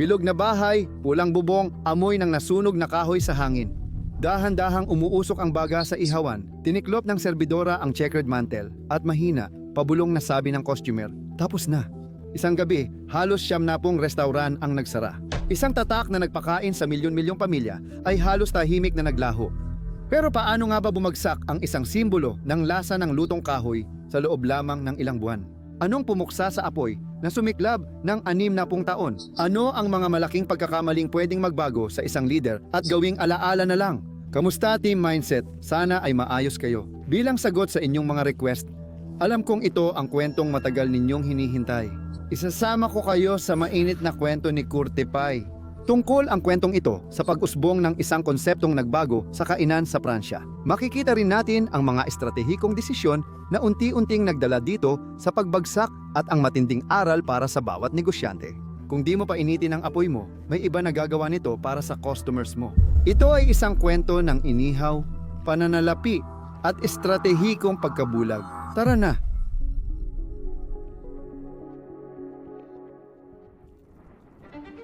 Bilog na bahay, pulang bubong, amoy ng nasunog na kahoy sa hangin. Dahan-dahang umuusok ang baga sa ihawan, tiniklop ng serbidora ang checkered mantel, at mahina, pabulong na sabi ng costumer, tapos na. Isang gabi, halos siyam na pong restauran ang nagsara. Isang tatak na nagpakain sa milyon-milyong pamilya ay halos tahimik na naglaho. Pero paano nga ba bumagsak ang isang simbolo ng lasa ng lutong kahoy sa loob lamang ng ilang buwan? Anong pumuksa sa apoy na sumiklab ng anim na pung taon? Ano ang mga malaking pagkakamaling pwedeng magbago sa isang leader at gawing alaala na lang? Kamusta team mindset? Sana ay maayos kayo. Bilang sagot sa inyong mga request, alam kong ito ang kwentong matagal ninyong hinihintay. Isasama ko kayo sa mainit na kwento ni Curte Pai. Tungkol ang kwentong ito sa pag-usbong ng isang konseptong nagbago sa kainan sa Pransya. Makikita rin natin ang mga estratehikong desisyon na unti-unting nagdala dito sa pagbagsak at ang matinding aral para sa bawat negosyante. Kung di mo pa initin ang apoy mo, may iba na gagawa nito para sa customers mo. Ito ay isang kwento ng inihaw, pananalapi at estratehikong pagkabulag. Tara na!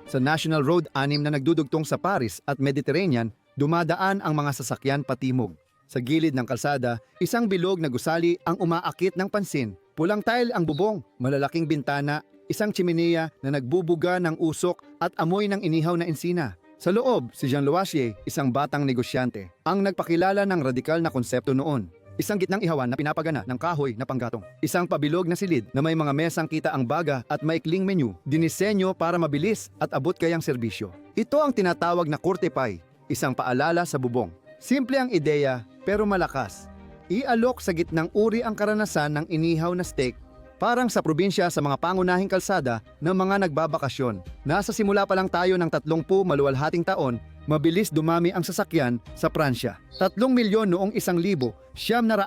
Sa National Road 6 na nagdudugtong sa Paris at Mediterranean, dumadaan ang mga sasakyan patimog. Sa gilid ng kalsada, isang bilog na gusali ang umaakit ng pansin. Pulang tile ang bubong, malalaking bintana, isang chimenea na nagbubuga ng usok at amoy ng inihaw na ensina. Sa loob, si Jean Loisier, isang batang negosyante, ang nagpakilala ng radikal na konsepto noon. Isang gitnang ihawan na pinapagana ng kahoy na panggatong. Isang pabilog na silid na may mga mesang kita ang baga at maikling menu, dinisenyo para mabilis at abot kayang serbisyo. Ito ang tinatawag na Corte Pie, isang paalala sa bubong. Simple ang ideya pero malakas. Ialok sa gitnang uri ang karanasan ng inihaw na steak Parang sa probinsya sa mga pangunahing kalsada ng mga nagbabakasyon. Nasa simula pa lang tayo ng 30 maluwalhating taon, mabilis dumami ang sasakyan sa Pransya. 3 milyon noong 1,000, siyam na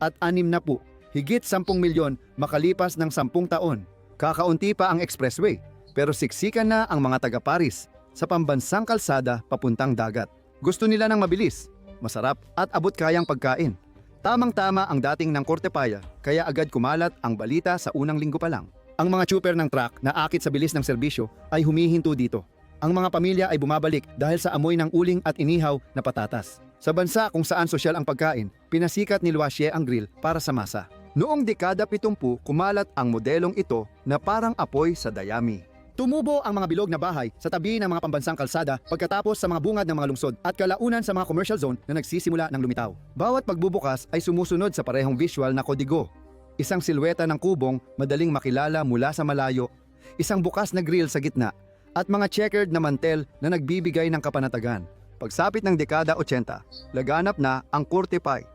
at anim na po. Higit 10 milyon makalipas ng 10 taon. Kakaunti pa ang expressway, pero siksikan na ang mga taga-Paris sa pambansang kalsada papuntang dagat. Gusto nila ng mabilis, masarap at abot kayang pagkain. Tamang-tama ang dating ng Kortepaya, kaya agad kumalat ang balita sa unang linggo pa lang. Ang mga chuper ng truck na akit sa bilis ng serbisyo ay humihinto dito. Ang mga pamilya ay bumabalik dahil sa amoy ng uling at inihaw na patatas. Sa bansa kung saan sosyal ang pagkain, pinasikat ni Loisier ang grill para sa masa. Noong dekada 70, kumalat ang modelong ito na parang apoy sa dayami. Tumubo ang mga bilog na bahay sa tabi ng mga pambansang kalsada pagkatapos sa mga bungad ng mga lungsod at kalaunan sa mga commercial zone na nagsisimula ng lumitaw. Bawat pagbubukas ay sumusunod sa parehong visual na kodigo. Isang silweta ng kubong madaling makilala mula sa malayo, isang bukas na grill sa gitna, at mga checkered na mantel na nagbibigay ng kapanatagan. Pagsapit ng dekada 80, laganap na ang Corte Pie.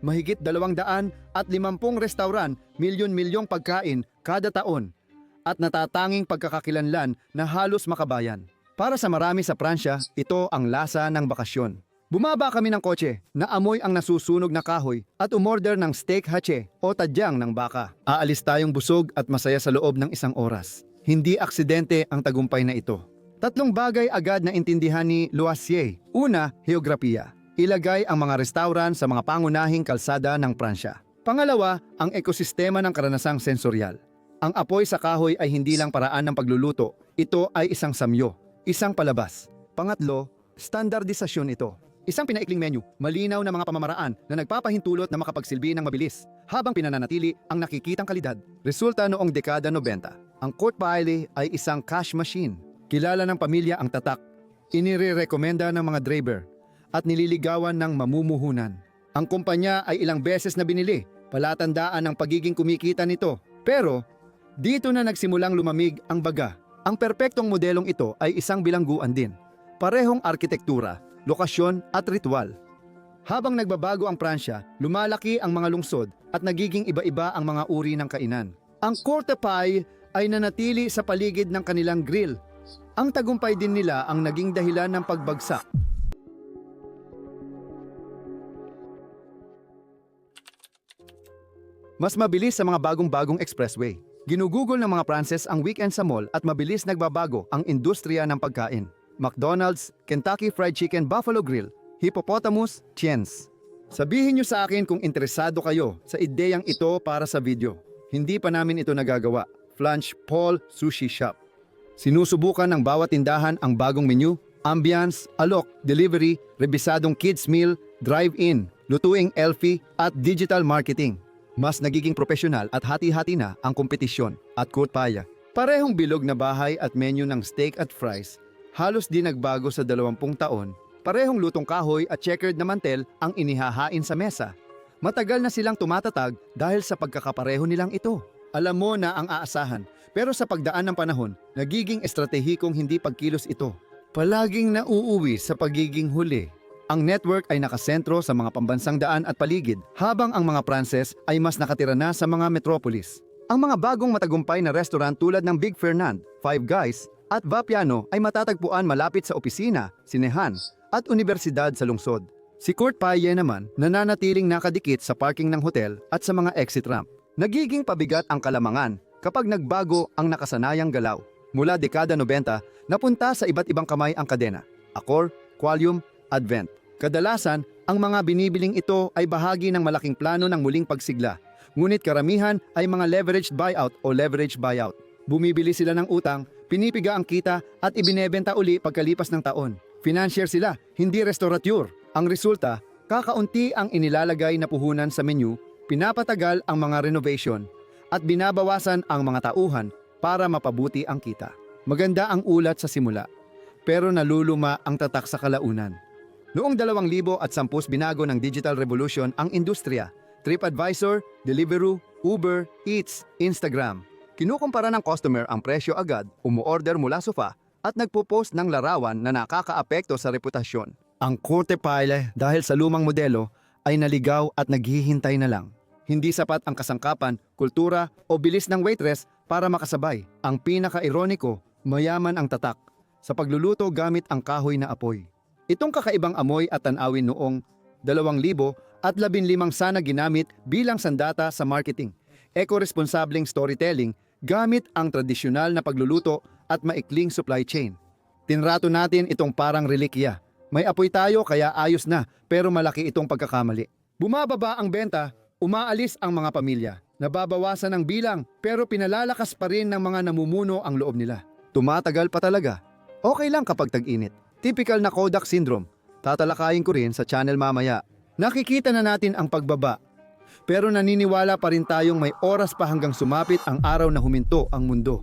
Mahigit dalawang daan at limampung restauran, milyon-milyong pagkain kada taon at natatanging pagkakakilanlan na halos makabayan. Para sa marami sa Pransya, ito ang lasa ng bakasyon. Bumaba kami ng kotse na amoy ang nasusunog na kahoy at umorder ng steak hache o tadyang ng baka. Aalis tayong busog at masaya sa loob ng isang oras. Hindi aksidente ang tagumpay na ito. Tatlong bagay agad na intindihan ni Loisier. Una, heograpiya. Ilagay ang mga restauran sa mga pangunahing kalsada ng Pransya. Pangalawa, ang ekosistema ng karanasang sensoryal. Ang apoy sa kahoy ay hindi lang paraan ng pagluluto. Ito ay isang samyo, isang palabas. Pangatlo, standardisasyon ito. Isang pinaikling menu, malinaw na mga pamamaraan na nagpapahintulot na makapagsilbi ng mabilis habang pinananatili ang nakikitang kalidad. Resulta noong dekada 90, ang Court Bailey ay isang cash machine. Kilala ng pamilya ang tatak. Inirerekomenda ng mga driver at nililigawan ng mamumuhunan. Ang kumpanya ay ilang beses na binili, palatandaan ng pagiging kumikita nito. Pero dito na nagsimulang lumamig ang baga. Ang perpektong modelong ito ay isang bilangguan din. Parehong arkitektura, lokasyon at ritual. Habang nagbabago ang Pransya, lumalaki ang mga lungsod at nagiging iba-iba ang mga uri ng kainan. Ang Corte ay nanatili sa paligid ng kanilang grill. Ang tagumpay din nila ang naging dahilan ng pagbagsak. Mas mabilis sa mga bagong-bagong expressway. Ginugugol ng mga Pranses ang weekend sa mall at mabilis nagbabago ang industriya ng pagkain. McDonald's, Kentucky Fried Chicken Buffalo Grill, Hippopotamus, Chiens. Sabihin niyo sa akin kung interesado kayo sa ideyang ito para sa video. Hindi pa namin ito nagagawa. Flanch Paul Sushi Shop. Sinusubukan ng bawat tindahan ang bagong menu, ambience, alok, delivery, rebisadong kids meal, drive-in, lutuing Elfie at digital marketing. Mas nagiging profesional at hati-hati na ang kompetisyon at kurtpaya. Parehong bilog na bahay at menu ng steak at fries, halos di nagbago sa 20 taon. Parehong lutong kahoy at checkered na mantel ang inihahain sa mesa. Matagal na silang tumatatag dahil sa pagkakapareho nilang ito. Alam mo na ang aasahan, pero sa pagdaan ng panahon, nagiging estratehikong hindi pagkilos ito. Palaging nauuwi sa pagiging huli. Ang network ay nakasentro sa mga pambansang daan at paligid, habang ang mga Pranses ay mas nakatira na sa mga metropolis. Ang mga bagong matagumpay na restaurant tulad ng Big Fernand, Five Guys, at Vapiano ay matatagpuan malapit sa opisina, sinehan, at universidad sa lungsod. Si Kurt Paye naman nananatiling nakadikit sa parking ng hotel at sa mga exit ramp. Nagiging pabigat ang kalamangan kapag nagbago ang nakasanayang galaw. Mula dekada 90, napunta sa iba't ibang kamay ang kadena. Accor, Qualium, Advent. Kadalasan, ang mga binibiling ito ay bahagi ng malaking plano ng muling pagsigla. Ngunit karamihan ay mga leveraged buyout o leveraged buyout. Bumibili sila ng utang, pinipiga ang kita at ibinebenta uli pagkalipas ng taon. Financier sila, hindi restaurateur. Ang resulta, kakaunti ang inilalagay na puhunan sa menu, pinapatagal ang mga renovation, at binabawasan ang mga tauhan para mapabuti ang kita. Maganda ang ulat sa simula, pero naluluma ang tatak sa kalaunan. Noong 2010 binago ng digital revolution ang industriya, TripAdvisor, Deliveroo, Uber, Eats, Instagram. Kinukumpara ng customer ang presyo agad, umuorder mula sofa, at nagpo-post ng larawan na nakakaapekto sa reputasyon. Ang korte pile dahil sa lumang modelo ay naligaw at naghihintay na lang. Hindi sapat ang kasangkapan, kultura o bilis ng waitress para makasabay. Ang pinaka-ironiko, mayaman ang tatak sa pagluluto gamit ang kahoy na apoy. Itong kakaibang amoy at tanawin noong 2000 at 15 sana ginamit bilang sandata sa marketing. Eco-responsableng storytelling gamit ang tradisyonal na pagluluto at maikling supply chain. Tinrato natin itong parang relikya. May apoy tayo kaya ayos na pero malaki itong pagkakamali. Bumababa ang benta, umaalis ang mga pamilya. Nababawasan ang bilang pero pinalalakas pa rin ng mga namumuno ang loob nila. Tumatagal pa talaga. Okay lang kapag tag-init. Typical na Kodak syndrome. Tatalakayin ko rin sa channel mamaya. Nakikita na natin ang pagbaba. Pero naniniwala pa rin tayong may oras pa hanggang sumapit ang araw na huminto ang mundo.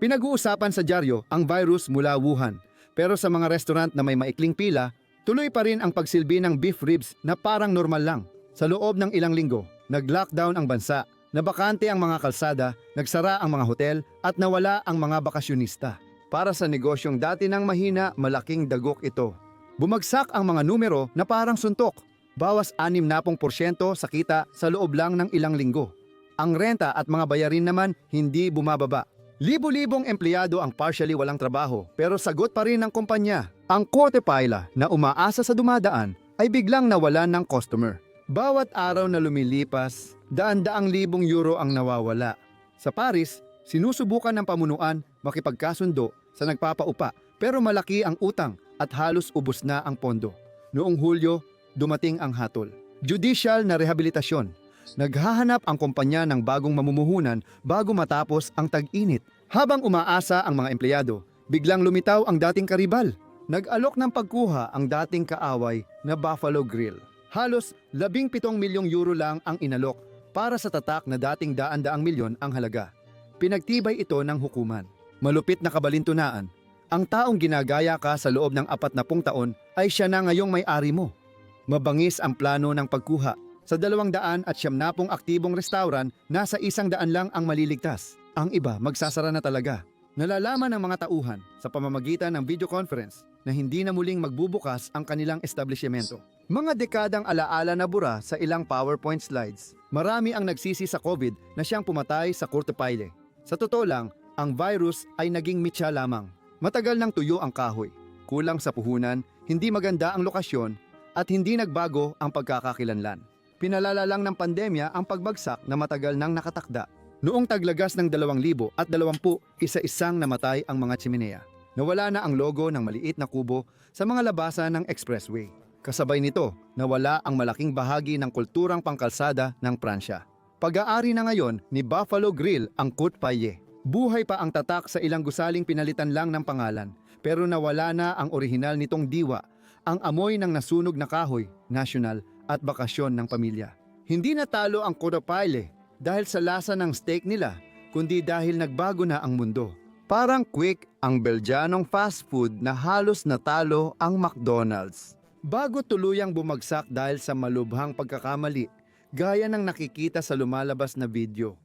Pinag-uusapan sa dyaryo ang virus mula Wuhan. Pero sa mga restaurant na may maikling pila, tuloy pa rin ang pagsilbi ng beef ribs na parang normal lang. Sa loob ng ilang linggo, nag-lockdown ang bansa, nabakante ang mga kalsada, nagsara ang mga hotel at nawala ang mga bakasyonista. Para sa negosyong dati ng mahina, malaking dagok ito. Bumagsak ang mga numero na parang suntok. Bawas 6 na pong porsyento sa kita sa loob lang ng ilang linggo. Ang renta at mga bayarin naman hindi bumababa. Libo-libong empleyado ang partially walang trabaho pero sagot pa rin ng kumpanya. Ang Korte Paila na umaasa sa dumadaan ay biglang nawalan ng customer. Bawat araw na lumilipas, daan-daang libong euro ang nawawala. Sa Paris, sinusubukan ng pamunuan makipagkasundo sa nagpapaupa pero malaki ang utang at halos ubos na ang pondo. Noong Hulyo, dumating ang hatol. Judicial na rehabilitasyon. Naghahanap ang kumpanya ng bagong mamumuhunan bago matapos ang tag-init. Habang umaasa ang mga empleyado, biglang lumitaw ang dating karibal. Nag-alok ng pagkuha ang dating kaaway na Buffalo Grill. Halos 17 milyong euro lang ang inalok para sa tatak na dating daan-daang milyon ang halaga. Pinagtibay ito ng hukuman. Malupit na kabalintunaan. Ang taong ginagaya ka sa loob ng apat na pung taon ay siya na ngayong may-ari mo. Mabangis ang plano ng pagkuha. Sa dalawang daan at siyam na pong aktibong restaurant, nasa isang daan lang ang maliligtas. Ang iba magsasara na talaga. Nalalaman ng mga tauhan sa pamamagitan ng video conference na hindi na muling magbubukas ang kanilang establishmento. Mga dekadang alaala na bura sa ilang PowerPoint slides. Marami ang nagsisi sa COVID na siyang pumatay sa Kurtepaile. Sa totoo lang, ang virus ay naging mitya lamang. Matagal nang tuyo ang kahoy. Kulang sa puhunan, hindi maganda ang lokasyon, at hindi nagbago ang pagkakakilanlan. Pinalala lang ng pandemya ang pagbagsak na matagal nang nakatakda. Noong taglagas ng 2000 at 20, isa-isang namatay ang mga chimenea. Nawala na ang logo ng maliit na kubo sa mga labasan ng expressway. Kasabay nito, nawala ang malaking bahagi ng kulturang pangkalsada ng Pransya. Pag-aari na ngayon ni Buffalo Grill ang Côte Paille. Buhay pa ang tatak sa ilang gusaling pinalitan lang ng pangalan, pero nawala na ang orihinal nitong diwa, ang amoy ng nasunog na kahoy, national at bakasyon ng pamilya. Hindi natalo ang Paille dahil sa lasa ng steak nila, kundi dahil nagbago na ang mundo. Parang quick ang Belgianong fast food na halos natalo ang McDonald's. Bago tuluyang bumagsak dahil sa malubhang pagkakamali, gaya ng nakikita sa lumalabas na video.